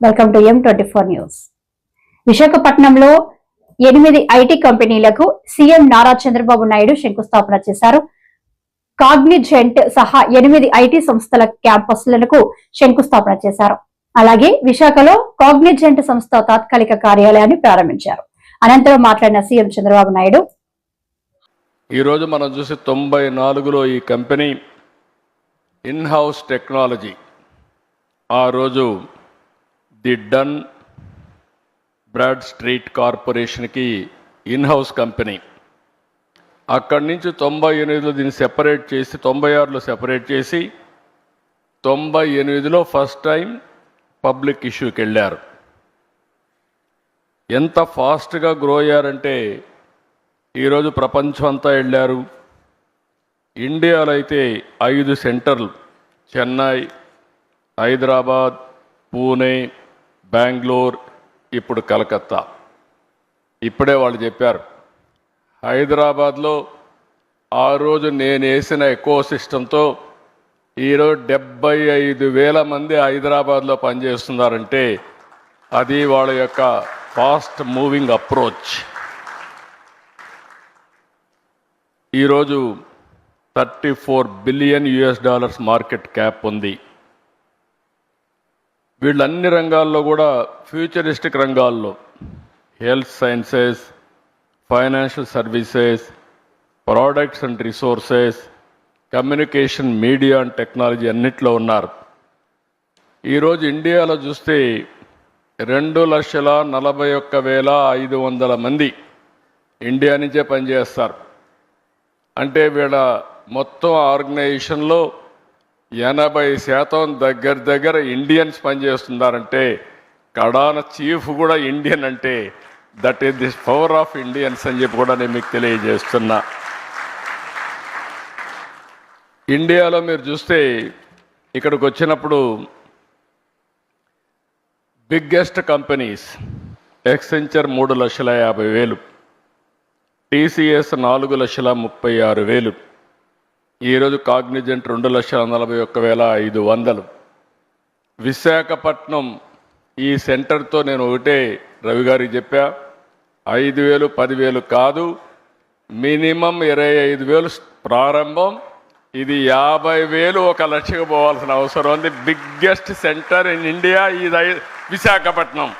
Welcome to M twenty four news విశాఖపట్నంలో ఎనిమిది IT కంపెనీలకు సీఎం నారా చంద్రబాబు నాయుడు శంకుస్థాపన చేశారు. కాగ్నిజెంట్ సహా ఎనిమిది ఐటీ సంస్థల క్యాంపస్లకు శంకుస్థాపన చేశారు. అలాగే విశాఖలో కాగ్నిజెంట్ సంస్థ తాత్కాలిక కార్యాలయాన్ని ప్రారంభించారు. అనంతరం మాట్లాడిన సీఎం చంద్రబాబు నాయుడు ఈరోజు మనం చూసి తొంభై నాలుగులో ఈ కంపెనీ ఇన్ హౌస్ టెక్నాలజీ ఆ రోజు ది డన్ బ్రాడ్ స్ట్రీట్ కార్పొరేషన్కి ఇన్హౌస్ కంపెనీ. అక్కడి నుంచి తొంభై ఎనిమిదిలో దీన్ని సెపరేట్ చేసి తొంభై ఆరులో సెపరేట్ చేసి తొంభై ఎనిమిదిలో ఫస్ట్ టైం పబ్లిక్ ఇష్యూకి వెళ్ళారు. ఎంత ఫాస్ట్గా గ్రో అయ్యారంటే ఈరోజు ప్రపంచం అంతా వెళ్ళారు. ఇండియాలో అయితే ఐదు సెంటర్లు చెన్నై హైదరాబాద్ పూణే బెంగళూరు ఇప్పుడు కలకత్తా. ఇప్పుడే వాళ్ళు చెప్పారు హైదరాబాద్లో ఆ రోజు నేను వేసిన ఎకో సిస్టంతో ఈరోజు డెబ్బై ఐదు వేల మంది హైదరాబాద్లో పనిచేస్తున్నారంటే అది వాళ్ళ యొక్క ఫాస్ట్ మూవింగ్ అప్రోచ్. ఈరోజు thirty four billion US dollars market cap ఉంది. వీళ్ళు అన్ని రంగాల్లో కూడా ఫ్యూచరిస్టిక్ రంగాల్లో health sciences financial services products and resources communication media and technology అన్నిట్లో ఉన్నారు. ఈరోజు ఇండియాలో చూస్తే రెండు లక్షల నలభై ఒక్క వేల ఐదు వందల మంది ఇండియా నుంచే పనిచేస్తారు. అంటే వీళ్ళ మొత్తం ఆర్గనైజేషన్లో ఎనభై శాతం దగ్గర దగ్గర ఇండియన్స్ పనిచేస్తున్నారంటే కడాన చీఫ్ కూడా ఇండియన్ అంటే that is this power of Indians అని చెప్పి కూడా నేను మీకు తెలియజేస్తున్నా. ఇండియాలో మీరు చూస్తే ఇక్కడికి వచ్చినప్పుడు బిగ్గెస్ట్ కంపెనీస్ ఎక్సెంచర్ మూడు లక్షల యాభై వేలు టీసీఎస్ నాలుగు లక్షల ముప్పై ఆరు వేలు ఈరోజు కాగ్నిజెంట్ రెండు లక్షల నలభై ఒక్క వేల ఐదు వందలు. విశాఖపట్నం ఈ సెంటర్తో నేను ఒకటే రవి గారికి చెప్పా ఐదు వేలు పదివేలు కాదు మినిమం ఇరవై ఐదు వేలు ప్రారంభం ఇది యాభై వేలు ఒక లక్షకు పోవాల్సిన అవసరం ఉంది. బిగ్గెస్ట్ సెంటర్ ఇన్ ఇండియా ఇది విశాఖపట్నం.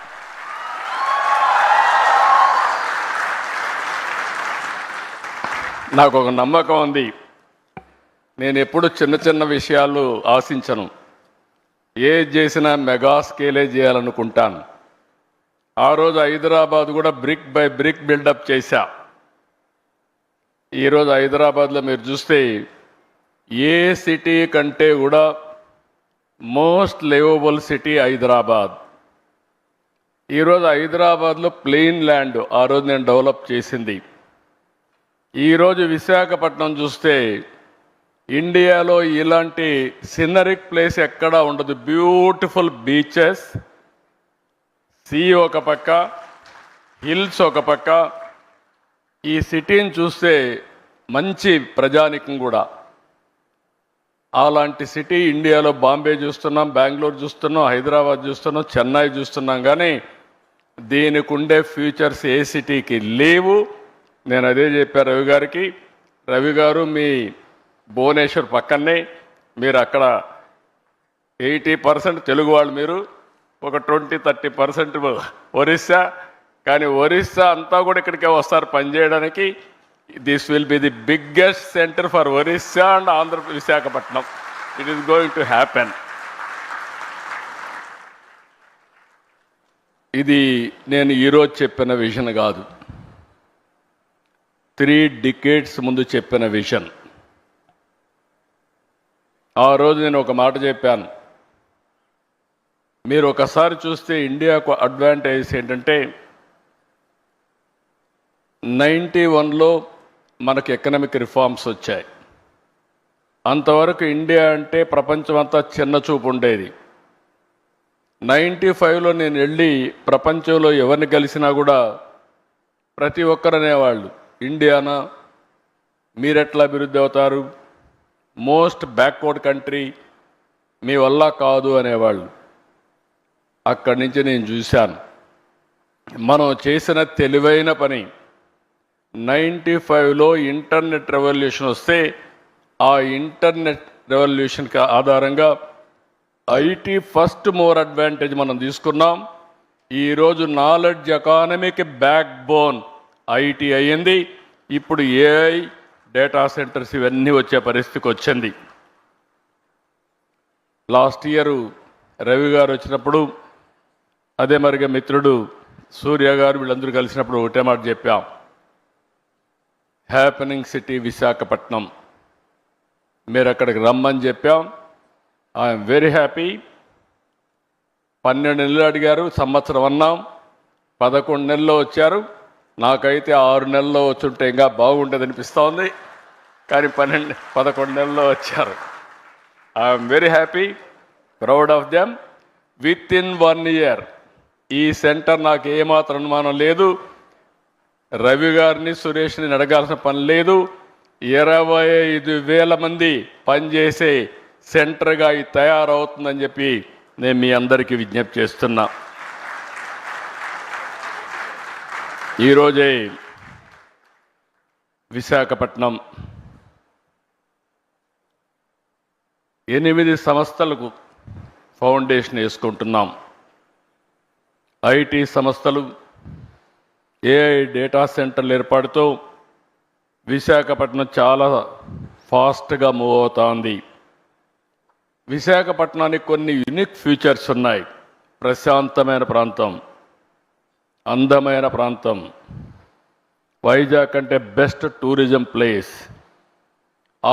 నాకు ఒక నమ్మకం ఉంది. నేను ఎప్పుడు చిన్న చిన్న విషయాలు ఆశించను. ఏ చేసినా మెగా స్కేలే చేయాలనుకుంటాను. ఆ రోజు హైదరాబాద్ కూడా బ్రిక్ బై బ్రిక్ బిల్డప్ చేశా. ఈరోజు హైదరాబాద్లో మీరు చూస్తే ఏ సిటీ కంటే కూడా మోస్ట్ లివబుల్ సిటీ హైదరాబాద్. ఈరోజు హైదరాబాద్లో ప్లెయిన్ ల్యాండ్ ఆ రోజు నేను డెవలప్ చేసింది. ఈరోజు విశాఖపట్నం చూస్తే ఇండియాలో ఇలాంటి సినరిక్ ప్లేస్ ఎక్కడా ఉండదు. బ్యూటిఫుల్ బీచెస్ సీ ఒక పక్క హిల్స్ ఒక పక్క. ఈ సిటీని చూస్తే మంచి ప్రజానికం కూడా. అలాంటి సిటీ ఇండియాలో బాంబే చూస్తున్నాం బెంగళూరు చూస్తున్నాం హైదరాబాద్ చూస్తున్నాం చెన్నై చూస్తున్నాం. కానీ దీనికి ఉండే ఫ్యూచర్స్ ఏ సిటీకి లేవు. నేను అదే చెప్పాను రవి గారికి. రవి గారు మీ భువనేశ్వర్ పక్కనే మీరు అక్కడ ఎయిటీ పర్సెంట్ తెలుగు వాళ్ళు మీరు ఒక ట్వంటీ థర్టీ పర్సెంట్ ఒరిస్సా కానీ ఒరిస్సా అంతా కూడా ఇక్కడికే వస్తారు పనిచేయడానికి this will be the biggest centre for Orissa and Andhra Visakhapatnam. It is going to happen ఇది నేను ఈరోజు చెప్పిన విజన్ కాదు. త్రీ డికేట్స్ ముందు చెప్పిన విజన్. ఆ రోజు నేను ఒక మాట చెప్పాను. మీరు ఒకసారి చూస్తే ఇండియాకు అడ్వాంటేజ్ ఏంటంటే నైంటీ వన్లో మనకు ఎకనామిక్ రిఫార్మ్స్ వచ్చాయి. అంతవరకు ఇండియా అంటే ప్రపంచం అంతా చిన్న చూపు ఉండేది. నైంటీ ఫైవ్లో నేను వెళ్ళి ప్రపంచంలో ఎవరిని కలిసినా కూడా ప్రతి ఒక్కరు అనేవాళ్ళు ఇండియానా? మీరెట్లా అభివృద్ధి అవుతారు? మోస్ట్ బ్యాక్వర్డ్ కంట్రీ మీ వల్ల కాదు అనేవాళ్ళు. అక్కడి నుంచి నేను చూశాను. మనం చేసిన తెలివైన పని నైంటీ ఫైవ్లో ఇంటర్నెట్ రెవల్యూషన్ వస్తే ఆ ఇంటర్నెట్ రెవల్యూషన్కి ఆధారంగా ఐటీ ఫస్ట్ మోర్ అడ్వాంటేజ్ మనం తీసుకున్నాం. ఈరోజు నాలెడ్జ్ ఎకానమీకి బ్యాక్ బోన్ ఐటీ అయ్యింది. ఇప్పుడు ఏఐ డేటా సెంటర్స్ ఇవన్నీ వచ్చే పరిస్థితికి వచ్చింది. లాస్ట్ ఇయర్ రవి గారు వచ్చినప్పుడు అదే మరిగా మిత్రుడు సూర్య గారు వీళ్ళందరూ కలిసినప్పుడు ఒకటే మాట చెప్పాం. Happening city Visakhapatnam. మీరు అక్కడికి రమ్మని చెప్పాం. ఐఎమ్ వెరీ హ్యాపీ పన్నెండు నెలలు అడిగారు సంవత్సరం అన్నాం. పదకొండు నెలల్లో వచ్చారు. నాకైతే ఆరు నెలల్లో వచ్చుంటే ఇంకా బాగుంటుంది అనిపిస్తోంది. కానీ పన్నెండు పదకొండు నెలల్లో వచ్చారు. I'm very happy proud of them within one year ఈ సెంటర్ నాకు ఏమాత్రం అనుమానం లేదు. రవి గారిని సురేష్ని అడగాల్సిన పని లేదు. ఇరవై ఐదు వేల మంది పనిచేసే సెంటర్గా ఇది తయారవుతుందని చెప్పి నేను మీ అందరికీ విజ్ఞప్తి చేస్తున్నా. ఈరోజే విశాఖపట్నం ఎనిమిది సంస్థలకు ఫౌండేషన్ వేసుకుంటున్నాం. ఐటీ సంస్థలు ఏఐ డేటా సెంటర్లు ఏర్పాటుతో విశాఖపట్నం చాలా ఫాస్ట్గా మూవ్ అవుతోంది. విశాఖపట్నానికి కొన్ని యునిక్ ఫీచర్స్ ఉన్నాయి. ప్రశాంతమైన ప్రాంతం అందమైన ప్రాంతం. వైజాగ్ అంటే బెస్ట్ టూరిజం ప్లేస్.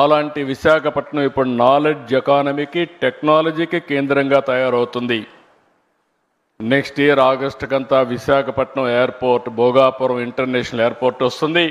అలాంటి విశాఖపట్నం ఇప్పుడు నాలెడ్జ్ ఎకానమీకి టెక్నాలజీకి కేంద్రంగా తయారవుతుంది. Next year ఆగస్టుకంతా Visakhapatnam airport Bhogapuram international airport వస్తుంది.